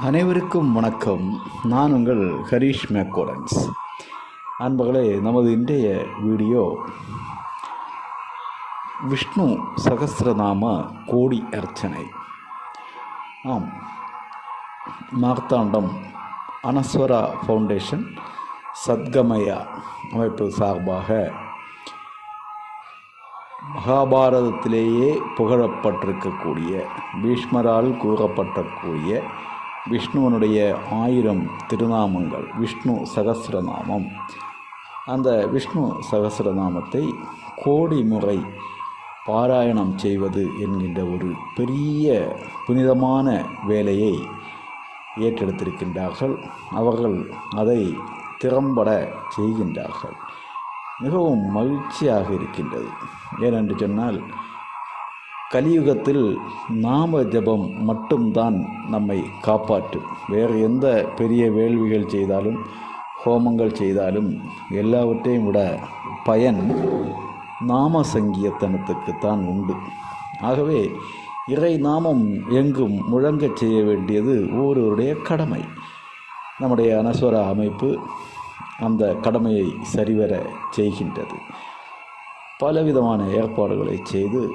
அனைவருக்கும் வணக்கம். நான் உங்கள் ஹரீஷ் மேக்கோடன்ஸ் அன்பர்களே நமது இன்றைய வீடியோ விஷ்ணு சகசிரநாம கோடி அர்ச்சனை. ஆம். மார்த்தாண்டம் அனஸ்வரா ஃபவுண்டேஷன் சத்கமயா அமைப்பு சார்பாக மகாபாரதத்திலேயே புகழப்பட்டிருக்கக்கூடிய பீஷ்மரால் கூறப்பட்டக்கூடிய விஷ்ணுவனுடைய ஆயிரம் திருநாமங்கள் விஷ்ணு சகசிரநாமம். அந்த விஷ்ணு சகசிரநாமத்தை கோடி முறை பாராயணம் செய்வது என்கின்ற ஒரு பெரிய புனிதமான வேலையை ஏற்றெடுத்திருக்கின்றார்கள். அவர்கள் அதை திறம்பட செய்கின்றார்கள். மிகவும் மகிழ்ச்சியாக இருக்கின்றது. ஏனென்று சொன்னால் கலியுகத்தில் நாம ஜபம் மட்டும்தான் நம்மை காப்பாற்றும். வேறு எந்த பெரிய வேள்விகள் செய்தாலும் ஹோமங்கள் செய்தாலும் எல்லாவற்றையும் விட பயன் நாம சங்கீர்த்தனத்துக்குத்தான் உண்டு. ஆகவே இறை நாமம் எங்கும் முழங்கச் செய்ய வேண்டியது ஒவ்வொருவருடைய கடமை. நம்முடைய அனஸ்வர அமைப்பு அந்த கடமையை சரிவர செய்கின்றது. பலவிதமான ஏற்பாடுகளை செய்து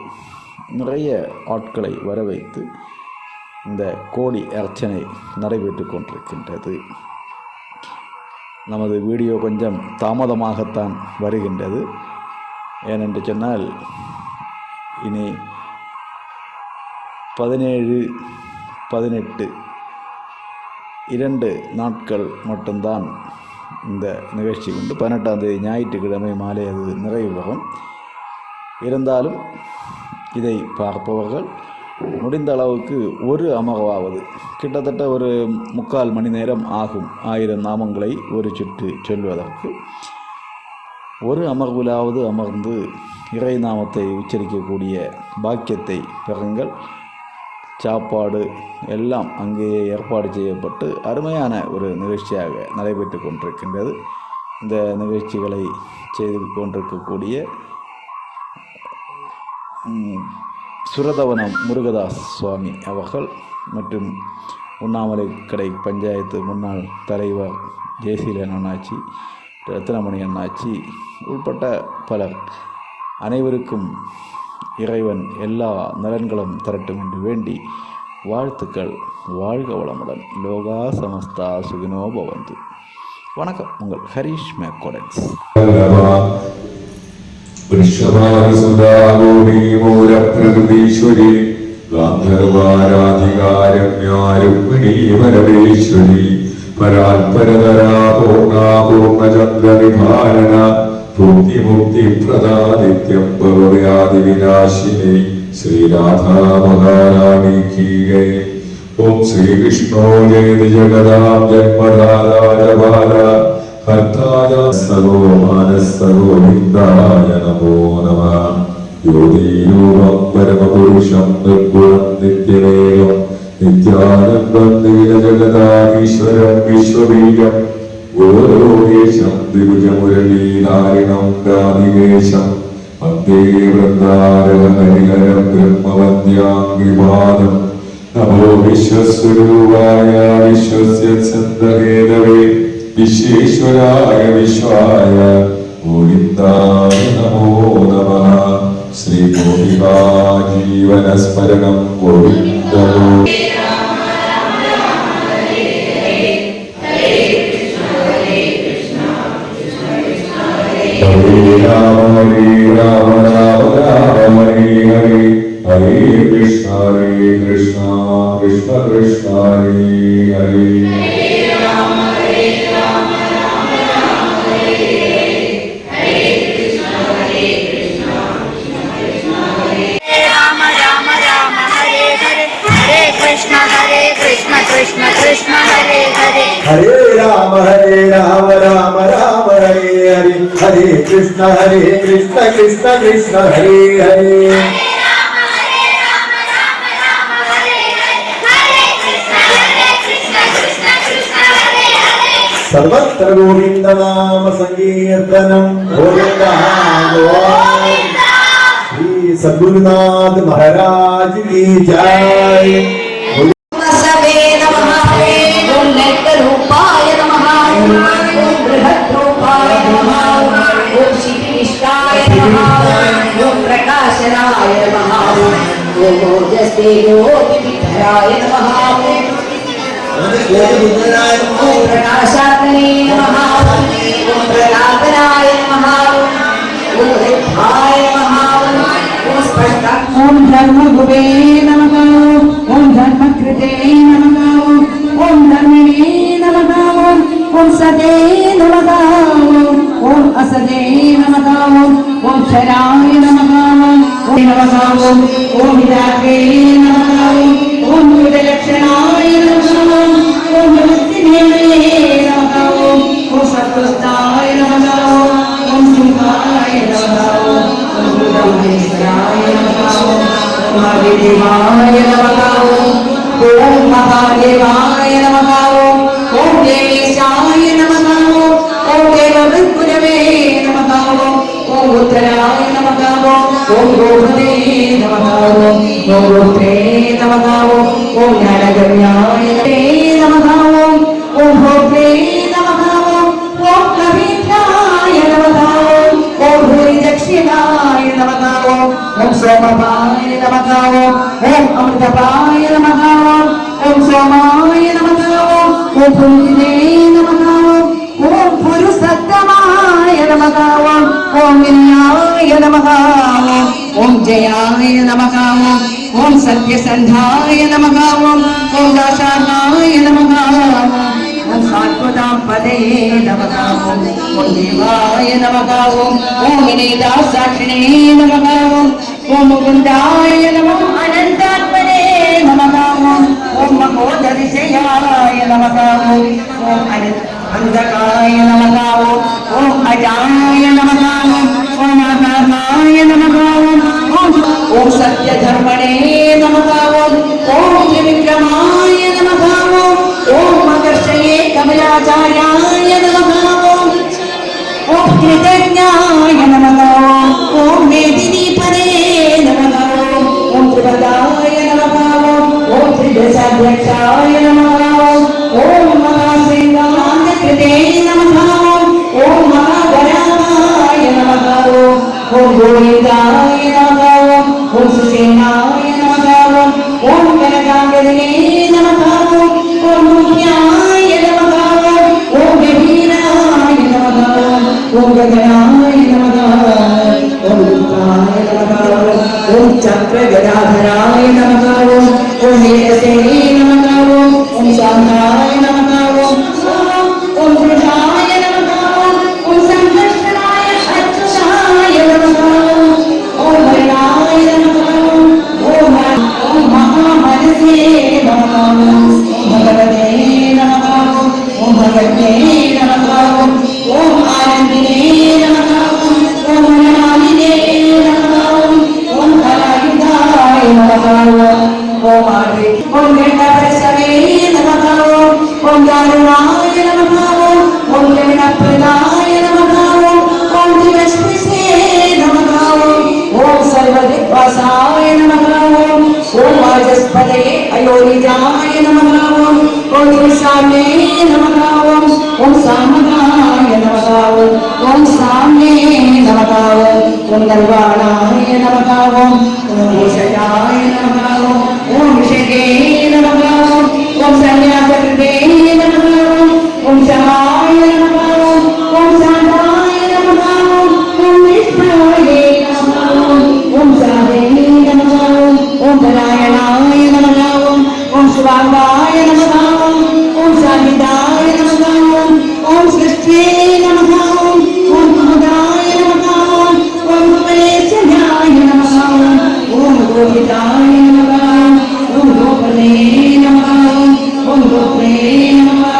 நிறைய ஆட்களை வர வைத்து இந்த கோடி அர்ச்சனை நடைபெற்று கொண்டிருக்கின்றது. நமது வீடியோ கொஞ்சம் தாமதமாகத்தான் வருகின்றது. ஏனென்று சொன்னால் இனி பதினேழு பதினெட்டு இரண்டு நாட்கள் மட்டும்தான் இந்த நிகழ்ச்சி உண்டு. பதினெட்டாம் தேதி ஞாயிற்றுக்கிழமை மாலை அது நிறைவு பெறும் இருந்தாலும் இதை பார்ப்பவர்கள் முடிந்த அளவுக்கு ஒரு அமர்வாவது. கிட்டத்தட்ட ஒரு முக்கால் மணி நேரம் ஆகும் ஆயிரம் நாமங்களை ஒரு சுற்று சொல்வதற்கு. ஒரு அமர்விலாவது அமர்ந்து இறை நாமத்தை உச்சரிக்கக்கூடிய பாக்கியத்தை பெறுங்கள். சாப்பாடு எல்லாம் அங்கேயே ஏற்பாடு செய்யப்பட்டு அருமையான ஒரு நிகழ்ச்சியாக நடைபெற்று கொண்டிருக்கின்றது. இந்த நிகழ்ச்சிகளை செய்து கொண்டிருக்கக்கூடிய சுரதவனம் முருகதாஸ் சுவாமி அவர்கள் மற்றும் உண்ணாமலை கடை பஞ்சாயத்து முன்னாள் தலைவர் ஜெயசீலன் அண்ணாச்சி ரத்னமணி அண்ணாச்சி உள்பட்ட பலர் அனைவருக்கும் இறைவன் எல்லா நலன்களும் தரட்டும் என்று வேண்டி வாழ்த்துக்கள். வாழ்க வளமுடன். லோகா சமஸ்தா சுகினோ பவந்து. வணக்கம். உங்கள் ஹரீஷ் மேக்கோடன்ஸ் വൃഷഭാനുസുതാഗോപീമൂലപ്രകൃതീശ്വരി ഗാന്ധർവാരാധികാരമ്യാരുക്മിണീ പരമേശ്വരി പരാൽപരതരാ പൂർണാപൂർണചന്ദ്രനിഭാരണ ഭൂമിമുക്തിപ്രദാദിത്യം ഭവവ്യാധിവിനാശിനി ശ്രീരാധാമഹാരാണിക്കീകേ ഓം ശ്രീകൃഷ്ണോ ജയതി ജഗതാം ജന്മദാതാ കർത്തായ സഗോ മാനസഗോവിന്ദായ നമോ നമ. യോഗീരൂപം പരമപുരുഷം നിർഗുണം നിത്യമേകം നിത്യാനന്ദം നീലജഗതാമീശ്വരം വിശ്വബീജം ഗോലോകേശം ദ്വിഭുജമുരളീനാരിണം രാധികേശം വന്ദേ വൃന്ദാരഹരിഹരം ബ്രഹ്മവന്ദ്യാംഗിപാദം നമോ വിശ്വസ്വരൂപായ വിശ്വസ്യ ചന്ദ്രഹേതവേ വിശ്വേശ്വരായ വിശ്വായ ഗോവിന്ദായ നമോ നമ. ശ്രീ ഗോപികാ ജീവനസ്മരണം ഗോവിന്ദ हरे कृष्ण हरे कृष्ण कृष्ण कृष्ण, हरे हरे। सर्वत्र गोविंद नाम संकीर्तनम गोविंद श्री सद्गुरुनाथ महाराज की जय। ओजस्तेजोतिविधराय नमः ॐ प्रकाशात्मने नमः ॐ प्रकाशनाय नमः ॐ रिद्धाय नमः ॐ स्पष्टा ॐ धर्मगुवे नमः ॐ धर्मकृते नमः ॐ धर्मिणे नमः ॐ सदे नमः ॐ असदे नमः ॐ शराय नमः ഓം പിതാക്കേ നമഃ ഓം ഭൂതലക്ഷണായ നമഃ ഓം ഭക്തിനേന്ദ്രേ നമഃ ഓം ഓം സത്വസ്ഥായ നമഃ ഓം ശിവായ നമഃ ഓം ഭൂതമേശ്വരായ നമഃ ഓം ഹരിദേവായ നമഃ ഓം മഹാദേവായ നമഃ ഓം ദേവേശായ നമഃ ഓം ദേവവൃത്പുരവേ നമഃ ഓം ഉത്തരായ ఓం గోపదే నమః ఓం గోత్రే నమః ఓం జ్ఞానగమ్యాయతే నమః ఓం హోత్రే నమః ఓం కవీంద్రాయ నమః ఓం భూరిదక్షిణాయ నమః ఓం సోమపాయ నమః ఓం అమృతపాయ నమః ఓం సోమాయ నమః ఓం పుంజిదే నమః ഗുരു സത്യമായ നമക ഓം ഓം വിനായ നമക ഓം ജയായ നമക ഓം ഓം സത്യസന്ധായ നമക ഓം ഓം ദാശാനായ നമക ഓം സാത്വതാം പദേ നമക ഓം ഓം ദേവായ ഓം ഓം വിനയദാസാക്ഷിണേ നമക ഓം ഓം മുകുന്ദായ നമ അനന്താത്മനേ നമക ഓം ഓം മഹോദരിശയായ നമക ഓം ഓം അനന്ത अंधकाराय नमः ओम अजाय नमः ओम अनाथाय नमः ओम ओम सत्य धर्मणे ओम त्रिविक्रमाय नमः ओम मकर्षये कमलाचार्य ओम गगनाय नमः ओम रुद्राय नमः ओम चक्र गदाधराय नमः ओम नीलसेने नमः ഓം ഋഷാമേ നമതാവും ഓം സാമതായ നമതാവും ഓം സാമ്യേ നമതാവും ഓം നിർവാണായ നമതാവും ഓം ഭൂഷയായ നമതാവും ഓം ഋഷകേ നമതാവും ഓം സന്യാസകൃതേ നമതാവും ഓം ശമായ നമതാവും ഓം ശാന്തായ നമതാവും ഓം നിഷ്ഠായ നമതാവും ഓം സാധേ നമതാവും ഓം പരായണായ നമതാവും ഓം ശുഭാംഗായ നമതാവും गोविताय नमः ओम गोपने नमः। ओम गोपने नमः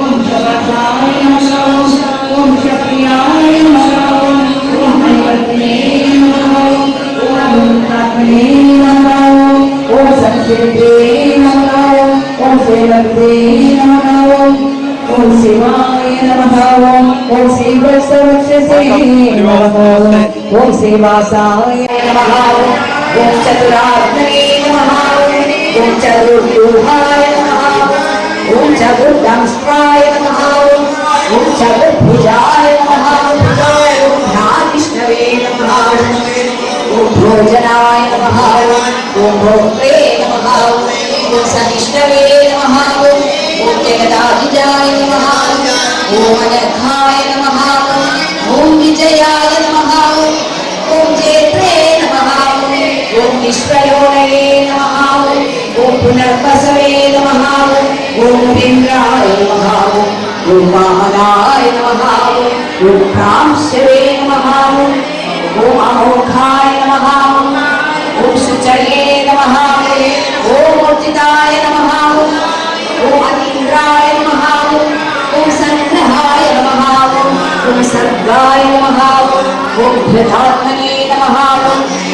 ओम शब्दाय नमः। ओम शक्तियाय नमः ओम हरिपत्ने नमः। ओम अमृतात्मने नमः शिवाय नमः। ओम शिव सर्वस्य से नमः ओम शिवासाय नमः। ओम चतुरात्मने नमः ओम चतुर्व्यूहाय नमः ओम चतुर्दंष्ट्राय नमः ओम चतुर्भुजाय नमः भोजनाय नमः ओम भोक्त्रे नमः ओम सनिष्णवे नमः ओम जगदाभिजा पुनर्वसवे नमः ॐ इन्द्राय नमः ॐ वामनाय नमः ॐ भ्रांशवे नमः ॐ अमोघाय नमः ॐ शुचये नमः ॐ मूर्तिताय नमः ॐ अतीन्द्राय नमः ॐ सन्ग्रहाय नमः ॐ सर्गाय नमः ॐ नमः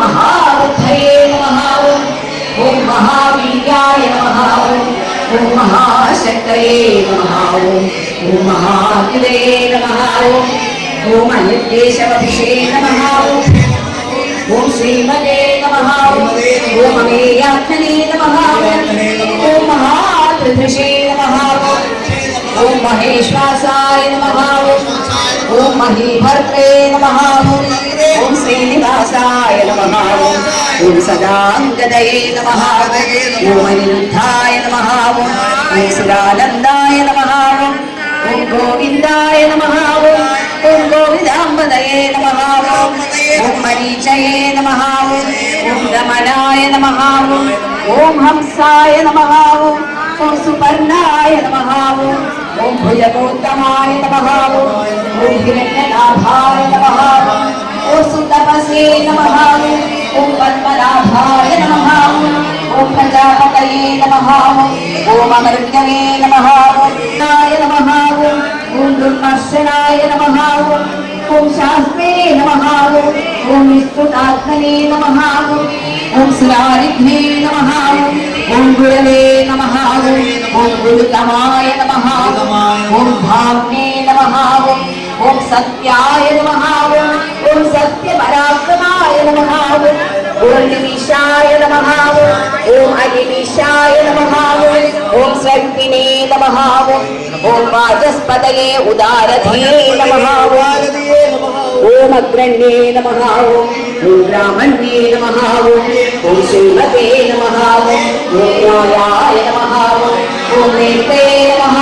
महाबुद्धये नमः ॐ महावीर्याय नमः ॐ महाशक्तये नमः ॐ महागिरे नमः ॐ अनिर्देशवभिषे नमः ॐ श्रीमते नमः ॐ अमेयात्मने नमः ॐ महात्रिदृशे नमः ॐ महेश्वासाय नमः ఓం మహీభర్త్రే నమ ఓం శ్రీనివాసాయ నమ ఓం సదాంగదయే నమ ఓం అనిరుద్ధాయ నమ ఓం సురానందాయ నమ ఓం గోవిందాయ నమ ఓం గోవిదాంబదయే నమ ఓం మరీచయే నమ ఓం గమనాయ నమ హంసాయ నమ సుపర్ణాయ నమ ఓం భుజగోత్తమాయ నమ ఓం హిరణ్యనాభాయ నమ ఓం సుతపసే నమ ఓం పద్మనాభాయ నమ ఓం శాస్త్రే నమ ఓం విష్ణునాథనే నమ ఓం శిలారిభ్యే నమ ఓం గురవే నమ ఓం గురుతమాయ నమ ఓం భాగ్నే నమ ఓం సత్యాయ నమ ఓం సత్యపరాక్రమాయ నమ ఓం నిమిషాయ నమ ఓం అనిమిషాయ నమ ఓం స్వల్పినే నమ ఓం వాచస్పతయే ఉదారధీయే నమ ఓం అగ్రణ్యే నమ ஓம் ராமண்யே நம ஓம் ஓம் சூலபே நம ஓம் ராயாய நம ஓம் நேத்தே நம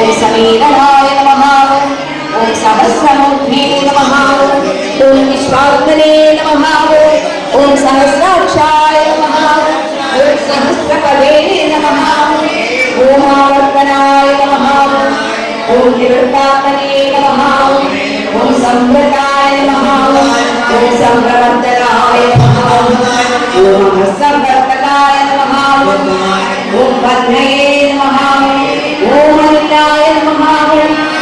ஓம் சமீரவாய நம ஓம் சகசிரமுக்னே நம ஓம் விஸ்வாங்கரே நம ஓம் சகசிராட்சாய நம ஓம் சகசிரபவே நம ஓம் நம ஓம் நிவர்த்தாத்தனே நம ஓம் சம்பிரதாய ஓம் பத்மையே நமஹ ஓம் அல்லாய நமஹ